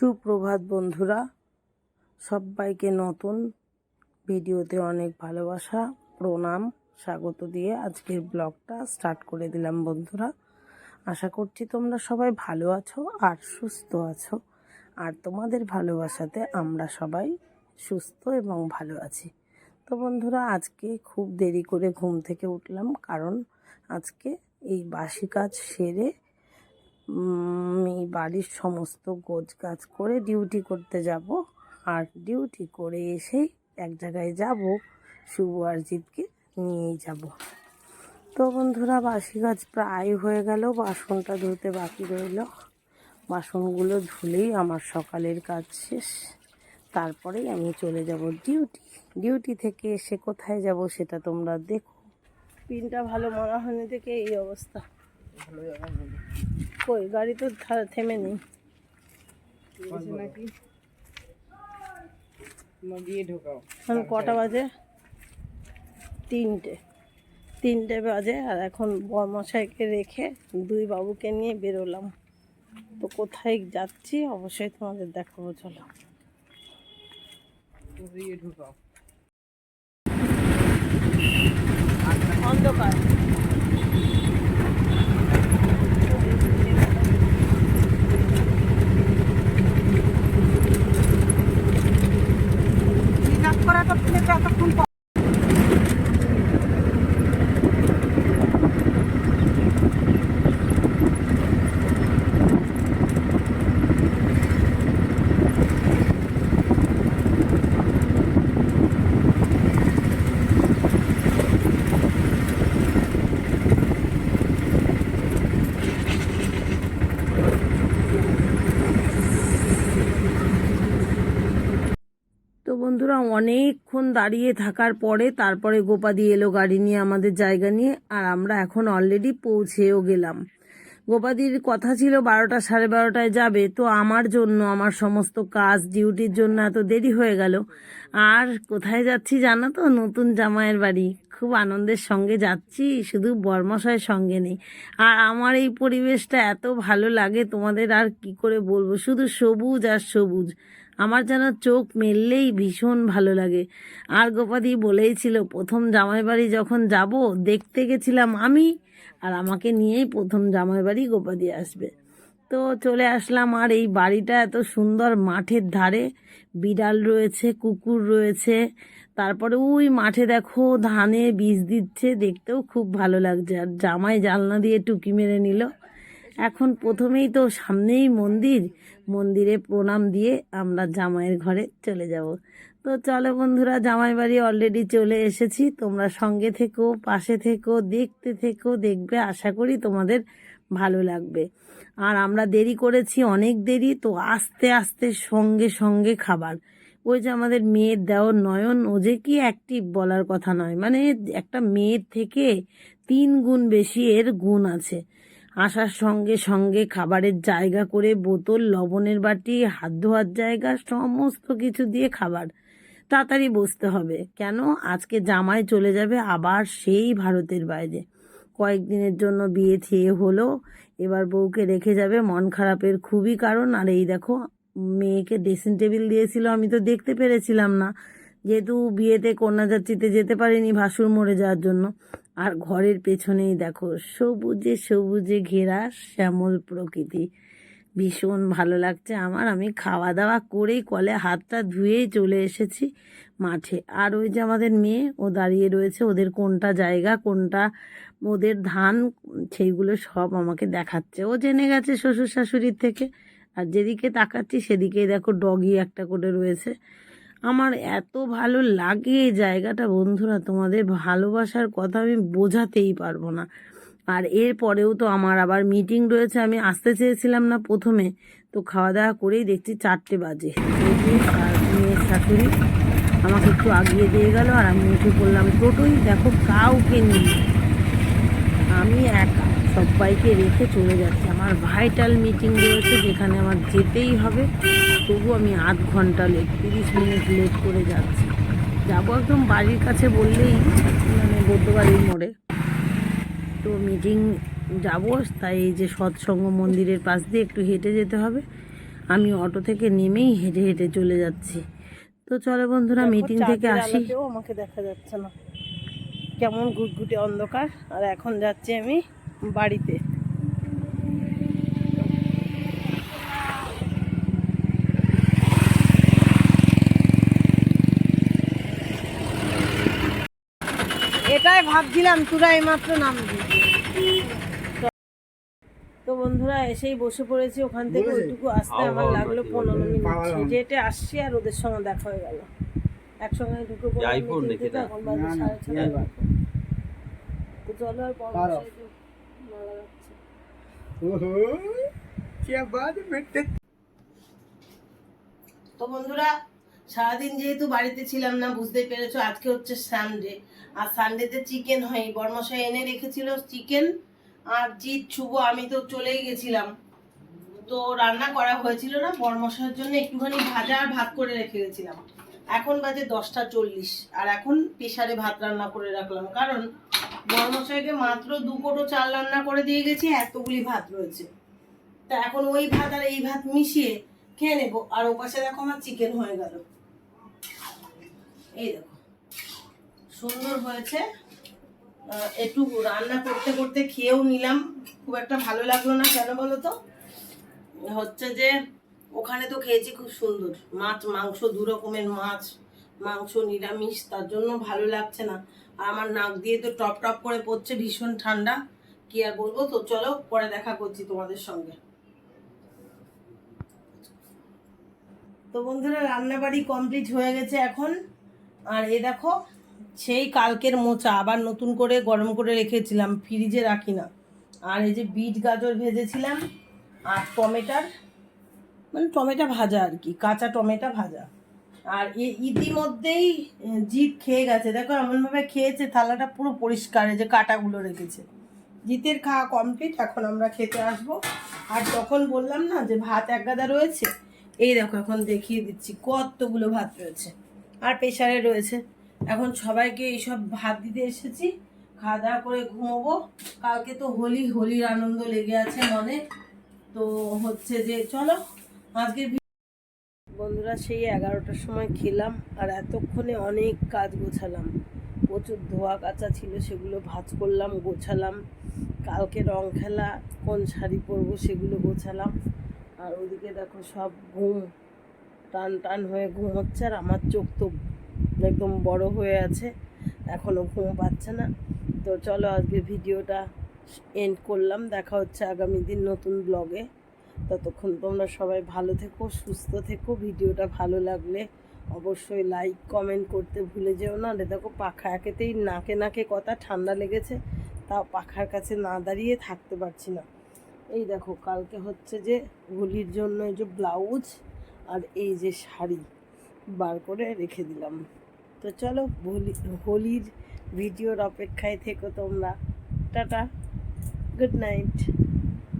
সুপ্রভাত বন্ধুরা, সবাইকে নতুন ভিডিওতে অনেক ভালোবাসা, প্রণাম, স্বাগত দিয়ে আজকের ব্লগটা স্টার্ট করে দিলাম বন্ধুরা। আশা করছি তোমরা সবাই ভালো আছো আর সুস্থ আছো। আর তোমাদের ভালোবাসাতে আমরা সবাই সুস্থ এবং ভালো আছি। তো বন্ধুরা, আজকে খুব দেরি করে ঘুম থেকে উঠলাম কারণ আজকে এই বাসি কাজ সেরে এই বাড়ির সমস্ত গোছ গাছ করে ডিউটি করতে যাব। আর ডিউটি করে এসেই এক জায়গায় যাব, শুভ আর নিয়েই যাব। তো বন্ধুরা, বাসি গাছ প্রায় হয়ে গেল, বাসনটা ধুতে বাকি রইল। বাসনগুলো ধুলেই আমার সকালের কাজ শেষ। তারপরেই আমি চলে যাব ডিউটি ডিউটি থেকে এসে কোথায় যাব সেটা তোমরা দেখো। পিনটা ভালো মনে হয়নি দেখে এই অবস্থা। কই? গাড়ি তো থেমে নেই। নাকি? গিয়ে ঢোকাও। এখন কটা বাজে? তিনটে। তিনটে বাজে আর এখন বর্মশাইকে রেখে দুই বাবুকে নিয়ে বেরোলাম। তো কোথায় যাচ্ছি? অবশ্যই তোমাদের দেখাবো চলো। ঢোকাও। অন্ধকার তো বন্ধুরা, অনেকক্ষণ দাঁড়িয়ে থাকার পরে তারপরে গোপাদি এলো গাড়ি নিয়ে আমাদের জায়গা নিয়ে, আর আমরা এখন অলরেডি পৌঁছেও গেলাম। গোপাদির কথা ছিল বারোটা সাড়ে বারোটায় যাবে, তো আমার জন্য, আমার সমস্ত কাজ, ডিউটির জন্য এত দেরি হয়ে গেল। আর কোথায় যাচ্ছি জানো তো? নতুন জামাইয়ের বাড়ি। খুব আনন্দের সঙ্গে যাচ্ছি, শুধু বর্মশয়ের সঙ্গে নেই। আর আমার এই পরিবেশটা এত ভালো লাগে, তোমাদের আর কি করে বলব? শুধু সবুজ আর সবুজ। আমার যেন চোখ মেললেই ভীষণ ভালো লাগে। আর গোপাদি বলেই ছিল প্রথম জামাই বাড়ি যখন যাব, দেখতে গেছিলাম আমি, আর আমাকে নিয়েই প্রথম জামাই বাড়ি গোপাদি আসবে। তো চলে আসলাম, আর এই বাড়িটা এত সুন্দর মাঠের ধারে। বিড়াল রয়েছে, কুকুর রয়েছে। তারপরে ওই মাঠে দেখো, ধানে বীজ দিচ্ছে, দেখতেও খুব ভালো লাগছে। আর জামাই জালনা দিয়ে টুকি মেরে নিল। এখন প্রথমেই তো সামনেই মন্দির। মন্দিরে প্রণাম দিয়ে আমরা জামাইয়ের ঘরে চলে যাব। তো চলো বন্ধুরা জামাই বাড়ি অলরেডি চলে এসেছি। তোমরা সঙ্গে থেকো, পাশে থেকো, দেখতে থেকো, দেখবে, আশা করি তোমাদের ভালো লাগবে। আর আমরা দেরি করেছি, অনেক দেরি, তো আস্তে আস্তে সঙ্গে সঙ্গে খাবার। ওই যে আমাদের মেয়ের দেওয়ার নয়ন, ও যে কি অ্যাক্টিভ বলার কথা নয়। মানে একটা মেয়ের থেকে তিন গুণ বেশি এর গুণ আছে। আসার সঙ্গে সঙ্গে খাবারের জায়গা করে বোতল, লবণের বাটি, হাত ধোয়ার জায়গা, সমস্ত কিছু দিয়ে খাবার। তাড়াতাড়ি বসতে হবে। কেন? আজকে জামাই চলে যাবে আবার সেই ভারতের বাইরে। কয়েকদিনের জন্য বিয়ে থিয়ে হলো। এবার বউকে রেখে যাবে। মন খারাপের খুবই কারণ। আর এই দেখো, মেয়েকে ড্রেসিং টেবিল দিয়েছিল। আমি তো দেখতে পেরেছিলাম না। যেহেতু বিয়েতে কন্যাযাত্রীতে যেতে পারিনি ভাসুর মরে যাওয়ার জন্য। আর ঘরের পেছনেই দেখো সবুজে সবুজে ঘেরা শ্যামল প্রকৃতি। ভীষণ ভালো লাগছে আমার। আমি খাওয়া দাওয়া করেই কলে হাতটা ধুয়েই চলে এসেছি মাঠে। আর ওই যে আমাদের মেয়ে, ও দাঁড়িয়ে রয়েছে ওদের কোনটা জায়গা, কোনটা ওদের ধান, সেইগুলো সব আমাকে দেখাচ্ছে। ও জেনে গেছে শ্বশুর শাশুড়ির থেকে। আর যেদিকে তাকাচ্ছি সেদিকেই দেখো ডগি একটা করে রয়েছে। আমার এত ভালো লাগে এই জায়গাটা, বন্ধুরা। তোমাদের ভালোবাসার কথা আমি বোঝাতেই পারব না। আর এর পরেও তো আমার আবার মিটিং রয়েছে, আমি আসতে চেয়েছিলাম না প্রথমে। তো খাওয়া দাওয়া করেই দেখছি চারটে বাজে। শাশুড়ি আমাকে একটু আগিয়ে দিয়ে গেল, আর আমি উঠে পড়লাম টোটোই। দেখো, কাউকে নেই আমি একা সবাইকে রেখে চলে যাচ্ছি। আমার ভাইটাল মিটিং রয়েছে যেখানে আমার যেতেই হবে। তবু আমি আধ ঘণ্টা লেট তিরিশ মিনিট লেট করে যাচ্ছি। যাব একদম বাড়ির কাছে বললেই মানে বৌদ্ধবাড়ির মোড়ে। তো মিটিং যাব তাই এই যে সৎসঙ্গ মন্দিরের পাশ দিয়ে একটু হেঁটে যেতে হবে। আমি অটো থেকে নেমেই হেঁটে হেঁটে চলে যাচ্ছি। তো চলো বন্ধুরা মিটিং থেকে আসি। আমাকে দেখা যাচ্ছে না। কেমন গুটগুটে অন্ধকার আর এখন যাচ্ছি আমি বাড়িতে। এটাই ভাবছিলাম তোরা এইমাত্র নামবি। তো বন্ধুরা এসেই বসে পড়েছি ওখান থেকে ওইটুকু আসতে আমার লাগল পনেরো মিনিট। হেঁটে আসছি আর ওদের সঙ্গে দেখা হয়ে গেল। একসঙ্গে ঢুকে। এখন বাজে সাড়ে ছটা। চলো আর পর। তো বন্ধুরা সারাদিন যেহেতু বাড়িতে ছিলাম না, বুঝতেই পেরেছ আজকে হচ্ছে সানডে আর সানডেতে চিকেন হয় বর্মশাই এনে রেখেছিল চিকেন আর জিৎ, শুভ, আমি তো চলেই গেছিলাম। তো রান্না করা হয়েছিল না, বর্মশাইয়ের জন্য একটুখানি ভাজা আর ভাত করে রেখে গেছিলাম। এখন বাজে দশটা চল্লিশ। আর এখন প্রেশারে ভাত রান্না করে রাখলাম। কারণ বর্মশাইকে মাত্র দু কোটো চাল রান্না করে দিয়ে গেছি, এতগুলি ভাত রয়েছে। তা এখন ওই ভাত আর এই ভাত মিশিয়ে খেয়ে নেব। আর ও পাশে দেখো আমার চিকেন হয়ে গেল। এই দেখো। সুন্দর হয়েছে। একটু রান্না করতে করতে খেয়েও নিলাম। খুব একটা ভালো লাগল না, কেন বলো তো? হচ্ছে যে ওখানে তো খেয়েছি খুব সুন্দর। মাছ, মাংস, দু রকমের মাছ, মাংস, নিরামিষ, তার জন্য ভালো লাগছে না। আর আমার নাক দিয়ে তো টপ টপ করে পড়ছে, ভীষণ ঠান্ডা। কি আর বলব? তো চলো পরে দেখা করছি তোমাদের সঙ্গে। তো বন্ধুরা, রান্নাবাড়ি কমপ্লিট হয়ে গেছে এখন। আর এ দেখো, সেই কালকের মোচা আবার নতুন করে গরম করে রেখেছিলাম ফ্রিজে রাখি না। আর এই যে বিট গাজর ভেজেছিলাম আর টমেটার মানে টমেটো ভাজা আর কি, কাঁচা টমেটো ভাজা। আর ইতিমধ্যেই জিৎ খেয়ে গেছে। দেখো, এমনভাবে খেয়েছে, থালাটা পুরো পরিষ্কার যে কাটাগুলো রেখেছে। জিতের খাওয়া কমপ্লিট এখন আমরা খেতে আসব। আর তখন বললাম না যে, ভাত এক গাদা রয়েছে এই দেখো, এখন দেখিয়ে দিচ্ছি, কতগুলো ভাত রয়েছে। আর প্রেশারে রয়েছে। এখন সবাইকে এইসব ভাত দিতে এসেছি। খাওয়া দাওয়া করে ঘুমোবো। কালকে তো হোলি, হোলির আনন্দ লেগে আছে মনে। তো হচ্ছে যে, চলো, আজকের ভি- বন্ধুরা, সেই এগারোটার সময় খেলাম আর এতক্ষণে অনেক কাজ গোছালাম। প্রচুর ধোয়া কাচা ছিল, সেগুলো ভাঁজ করলাম, গোছালাম। কালকে রং খেলা, কোন শাড়ি পরবো সেগুলো গোছালাম। আর ওদিকে দেখো সব ঘুম, টান টান হয়ে ঘুম হচ্ছে আর আমার চোখ তো একদম বড় হয়ে আছে এখনও ঘুম পাচ্ছে না। তো চলো আজকে ভিডিওটা এন্ড করলাম, দেখা হচ্ছে আগামী দিন নতুন ব্লগে ততক্ষণ তোমরা সবাই ভালো থেকো, সুস্থ থেকো, ভিডিওটা ভালো লাগলে অবশ্যই লাইক কমেন্ট করতে ভুলে যেও না। রে দেখো পাখা একেতেই নাকে নাকে কথা, ঠান্ডা লেগেছে, তাও পাখার কাছে না দাঁড়িয়ে থাকতে পারছি না। এই দেখো, কালকে হচ্ছে যে হোলির জন্য এই যে ব্লাউজ আর এই যে শাড়ি বার করে রেখে দিলাম। তো চলো, হোলি, হোলির ভিডিওর অপেক্ষায় থেকো তোমরা। Tata, good night.